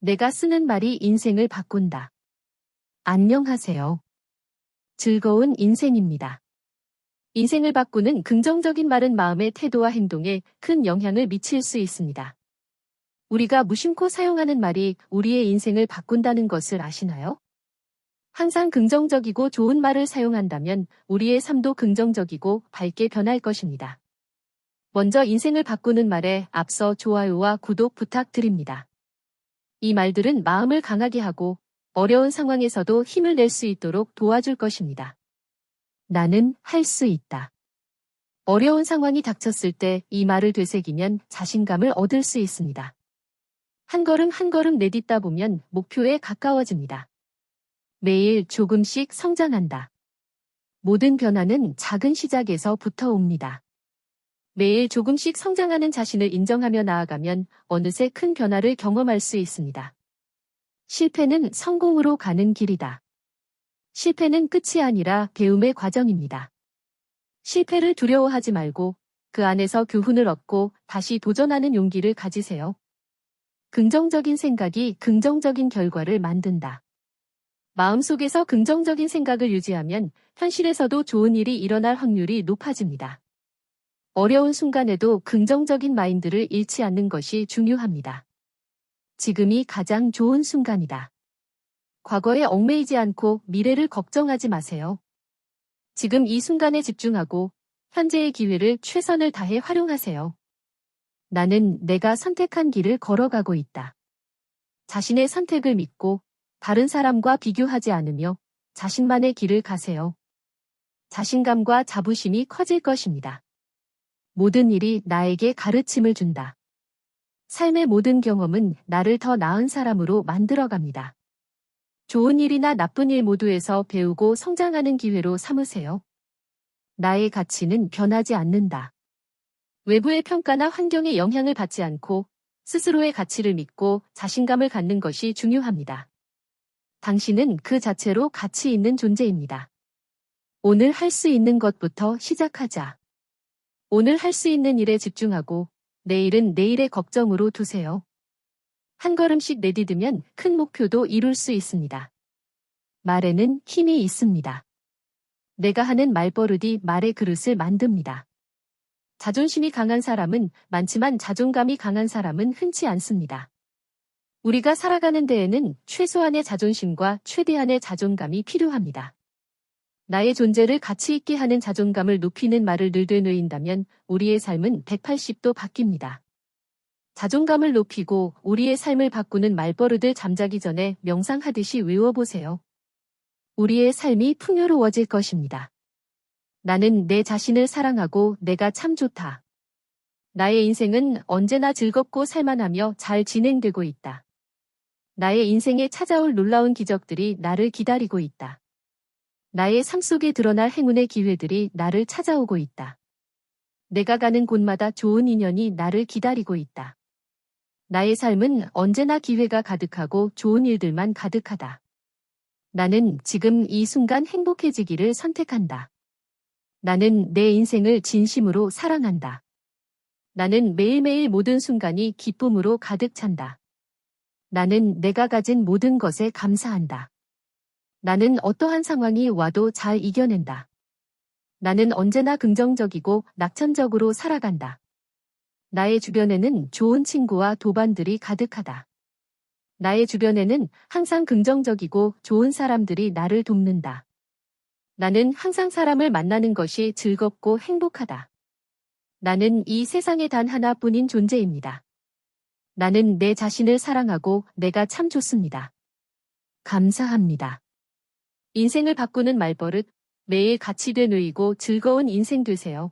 내가 쓰는 말이 인생을 바꾼다. 안녕하세요. 즐거운 인생입니다. 인생을 바꾸는 긍정적인 말은 마음의 태도와 행동에 큰 영향을 미칠 수 있습니다. 우리가 무심코 사용하는 말이 우리의 인생을 바꾼다는 것을 아시나요? 항상 긍정적이고 좋은 말을 사용한다면 우리의 삶도 긍정적이고 밝게 변할 것입니다. 먼저 인생을 바꾸는 말에 앞서 좋아요와 구독 부탁드립니다. 이 말들은 마음을 강하게 하고 어려운 상황에서도 힘을 낼 수 있도록 도와줄 것입니다. 나는 할 수 있다. 어려운 상황이 닥쳤을 때 이 말을 되새기면 자신감을 얻을 수 있습니다. 한 걸음 한 걸음 내딛다 보면 목표에 가까워집니다. 매일 조금씩 성장한다. 모든 변화는 작은 시작에서부터 옵니다. 매일 조금씩 성장하는 자신을 인정하며 나아가면 어느새 큰 변화를 경험할 수 있습니다. 실패는 성공으로 가는 길이다. 실패는 끝이 아니라 배움의 과정입니다. 실패를 두려워하지 말고 그 안에서 교훈을 얻고 다시 도전하는 용기를 가지세요. 긍정적인 생각이 긍정적인 결과를 만든다. 마음속에서 긍정적인 생각을 유지하면 현실에서도 좋은 일이 일어날 확률이 높아집니다. 어려운 순간에도 긍정적인 마인드를 잃지 않는 것이 중요합니다. 지금이 가장 좋은 순간이다. 과거에 얽매이지 않고 미래를 걱정하지 마세요. 지금 이 순간에 집중하고 현재의 기회를 최선을 다해 활용하세요. 나는 내가 선택한 길을 걸어가고 있다. 자신의 선택을 믿고 다른 사람과 비교하지 않으며 자신만의 길을 가세요. 자신감과 자부심이 커질 것입니다. 모든 일이 나에게 가르침을 준다. 삶의 모든 경험은 나를 더 나은 사람으로 만들어갑니다. 좋은 일이나 나쁜 일 모두에서 배우고 성장하는 기회로 삼으세요. 나의 가치는 변하지 않는다. 외부의 평가나 환경의 영향을 받지 않고 스스로의 가치를 믿고 자신감을 갖는 것이 중요합니다. 당신은 그 자체로 가치 있는 존재입니다. 오늘 할 수 있는 것부터 시작하자. 오늘 할 수 있는 일에 집중하고 내일은 내일의 걱정으로 두세요. 한 걸음씩 내디디면 큰 목표도 이룰 수 있습니다. 말에는 힘이 있습니다. 내가 하는 말버릇이 말의 그릇을 만듭니다. 자존심이 강한 사람은 많지만 자존감이 강한 사람은 흔치 않습니다. 우리가 살아가는 데에는 최소한의 자존심과 최대한의 자존감이 필요합니다. 나의 존재를 가치 있게 하는 자존감을 높이는 말을 늘 되뇌인다면 우리의 삶은 180도 바뀝니다. 자존감을 높이고 우리의 삶을 바꾸는 말버릇을 잠자기 전에 명상하듯이 외워보세요. 우리의 삶이 풍요로워질 것입니다. 나는 내 자신을 사랑하고 내가 참 좋다. 나의 인생은 언제나 즐겁고 살만하며 잘 진행되고 있다. 나의 인생에 찾아올 놀라운 기적들이 나를 기다리고 있다. 나의 삶 속에 드러날 행운의 기회들이 나를 찾아오고 있다. 내가 가는 곳마다 좋은 인연이 나를 기다리고 있다. 나의 삶은 언제나 기회가 가득하고 좋은 일들만 가득하다. 나는 지금 이 순간 행복해지기를 선택한다. 나는 내 인생을 진심으로 사랑한다. 나는 매일매일 모든 순간이 기쁨으로 가득 찬다. 나는 내가 가진 모든 것에 감사한다. 나는 어떠한 상황이 와도 잘 이겨낸다. 나는 언제나 긍정적이고 낙천적으로 살아간다. 나의 주변에는 좋은 친구와 도반들이 가득하다. 나의 주변에는 항상 긍정적이고 좋은 사람들이 나를 돕는다. 나는 항상 사람을 만나는 것이 즐겁고 행복하다. 나는 이 세상에 단 하나뿐인 존재입니다. 나는 내 자신을 사랑하고 내가 참 좋습니다. 감사합니다. 인생을 바꾸는 말버릇, 매일 같이 되누이고 즐거운 인생 되세요.